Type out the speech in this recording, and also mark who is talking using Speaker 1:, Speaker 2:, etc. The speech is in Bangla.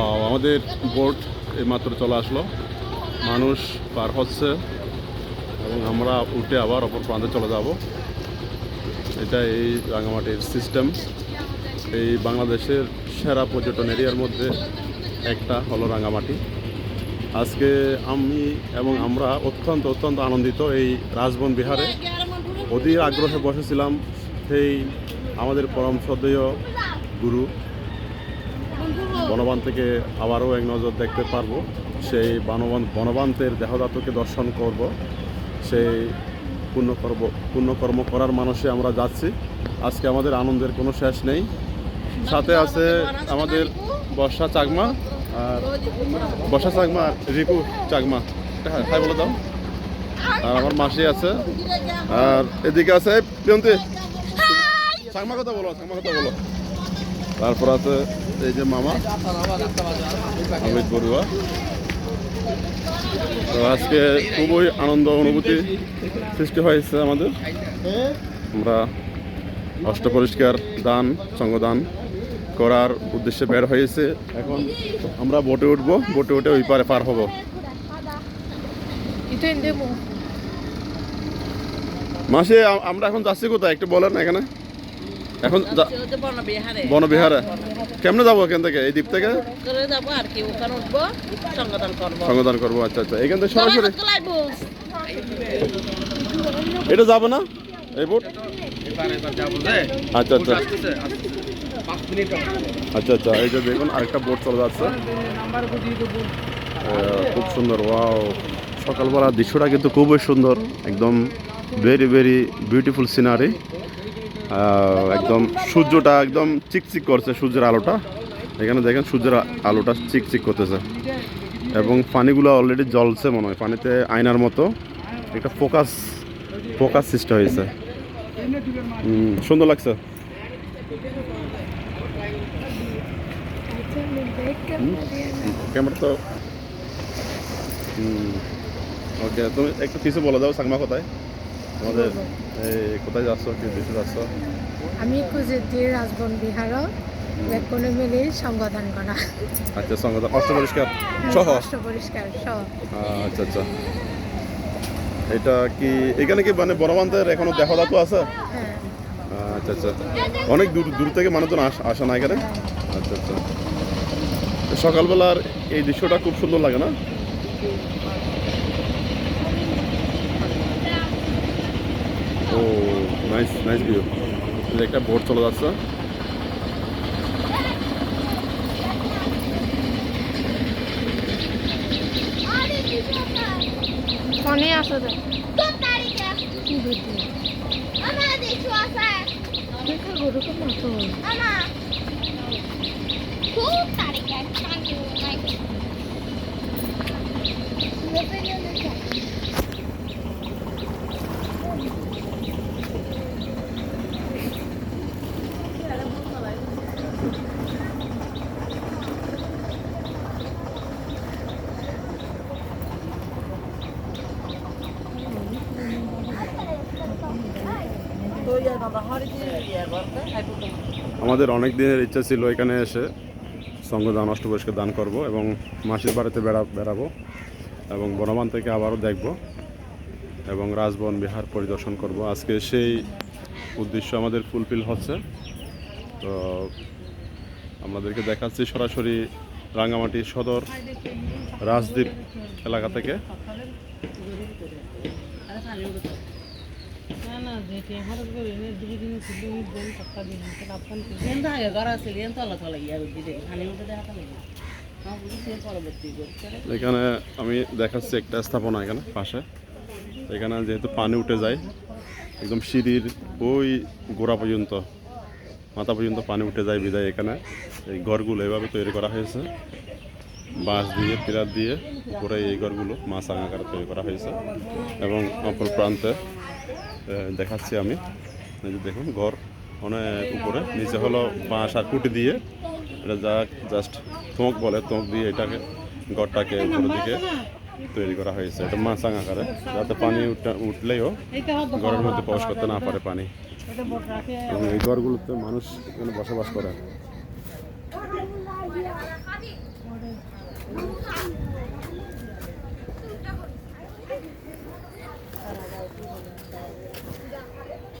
Speaker 1: আমাদের বোট এইমাত্র চলে আসলো। মানুষ পার হচ্ছে এবং আমরা উঠে আবার অপর প্রান্তে চলে যাব। এটা এই রাঙামাটির সিস্টেম এই বাংলাদেশের সেরা পর্যটন এরিয়ার মধ্যে একটা হলো রাঙামাটি। আজকে আমি এবং আমরা অত্যন্ত অত্যন্ত আনন্দিত এই রাজবন বিহারে। অধীর আগ্রহে বসেছিলাম সেই আমাদের পরম শ্রদ্ধেয় গুরু। বনবান থেকে আবারও এক নজর দেখতে পারব। সেই বনবান বনবান্তের দেহদাতকে দর্শন করব। সেই পুণ্যকর্ম পুণ্যকর্ম করার মানুষে আমরা যাচ্ছি। আজকে আমাদের আনন্দের কোনো শেষ নেই। সাথে আছে আমাদের বর্ষা চাকমা আর বর্ষা চাকমা রিপু চাকমা। হ্যাঁ হাই বলে দাও। আর আমার মাসি আছে। আর এদিকে আছে চাকমা কথা বলো, চাকমা কথা বলো। তারপর আছে এই যে মামা অমিত বড়ুয়া। তো আজকে খুবই আনন্দ অনুভূতি সৃষ্টি হয়েছে আমাদের। আমরা অষ্ট পরিষ্কার দান সঙ্গদান করার উদ্দেশ্যে বের হয়েছে। এখন আমরা বোটে উঠবো বোটে উঠে ওই পারে পার হব. মাসে আমরা এখন যাচ্ছি কোথায়? একটু বলেন এখানে। এখন
Speaker 2: বনবিহারে।
Speaker 1: কেমনে যাব এখান থেকে? এই দ্বীপ থেকে?
Speaker 2: সংগঠন করব।
Speaker 1: আচ্ছা আচ্ছা। এখান থেকে সরাসরি? এটা যাবে না? এই বোট? আচ্ছা আচ্ছা। আচ্ছা আচ্ছা। এই যে দেখুন আরেকটা বোট চলে যাচ্ছে। খুব সুন্দর ওয়াও। সকালবেলা দৃশ্যটা কিন্তু খুবই সুন্দর। একদম ভেরি ভেরি বিউটিফুল সিনারি একদম সূর্যটা একদম চিকচিক করছে, সূর্যের আলোটা। এখানে দেখেন সূর্যের আলোটা চিকচিক করতেছে। এবং পানিগুলো অলরেডি জ্বলছে মনে হয়, পানিতে আয়নার মতো। একটা ফোকাস ফোকাস সৃষ্টি হয়েছে। সুন্দর লাগছে। ক্যামেরা তো ওকে, তুমি একটু কিছু বলে দাও, সাংমা কোথায়? আমাদের এই কোথায় যাচ্ছ কি দেশে যাচ্ছ?
Speaker 3: আমি খুঁজেছি রাজবন বিহারত বেকনে মিলি সংগঠন করা।
Speaker 1: আচ্ছা সঙ্গে অষ্ট পরিষ্কার? সহ?
Speaker 3: অষ্ট পরিষ্কার সহ।
Speaker 1: আচ্ছা আচ্ছা। এটা কি এখানে কি মানে বনবান্তের এখনও দেখা দাতু আছে?
Speaker 3: হ্যাঁ।
Speaker 1: আচ্ছা আচ্ছা। অনেক দূর দূর থেকে মানুষজন আস- আসে না এখানে? আচ্ছা আচ্ছা। সকালবেলার এই দৃশ্যটা খুব সুন্দর লাগে না? ও নাইস নাইস ভিউ একটা বোট চলে যাচ্ছে
Speaker 3: ফোনে আসো দেখ কি বুদ্ধি দেখা গরু তো মতো
Speaker 2: তো
Speaker 1: আমাদের অনেক দিনের ইচ্ছা ছিল এখানে এসে সঙ্গদান অষ্টপরিষ্কার দান করব এবং মাসির বাড়িতে বেড়া, বেড়াবো এবং বনবান থেকে আবারও দেখব এবং রাজবন বিহার পরিদর্শন করব। আজকে সেই উদ্দেশ্য আমাদের ফুলফিল হচ্ছে। তো আমাদেরকে দেখাচ্ছি সরাসরি রাঙ্গামাটি সদর রাজদ্বীপ এলাকা থেকে। এখানে আমি দেখাচ্ছি একটা স্থাপনা এখানে পাশে। এখানে যেহেতু পানি উঠে যায় একদম সিঁড়ির ওই গোড়া পর্যন্ত মাথা পর্যন্ত পানি উঠে যায় বিদায় এখানে। এই ঘরগুলো এভাবে তৈরি করা হয়েছে। বাঁশ দিয়ে পিলার দিয়ে উপরে এই ঘরগুলো মাছ আঙাকারে তৈরি করা হয়েছে এবং অপর প্রান্তে দেখাচ্ছি আমি। যে দেখুন ঘর অনেক উপরে। নিচে হলো বাঁশ আর কুটি দিয়ে। এটা যা জাস্ট তোঁক বলে তোঁক দিয়ে এটাকে ঘরটাকে উপরের দিকে তৈরি করা হয়েছে। এটা মাছাং আকারে। যাতে পানি উঠা- উঠলেও ঘরের মধ্যে প্রবেশ করতে না পারে পানি। এবং এই ঘরগুলোতে মানুষ এখানে বসবাস করে।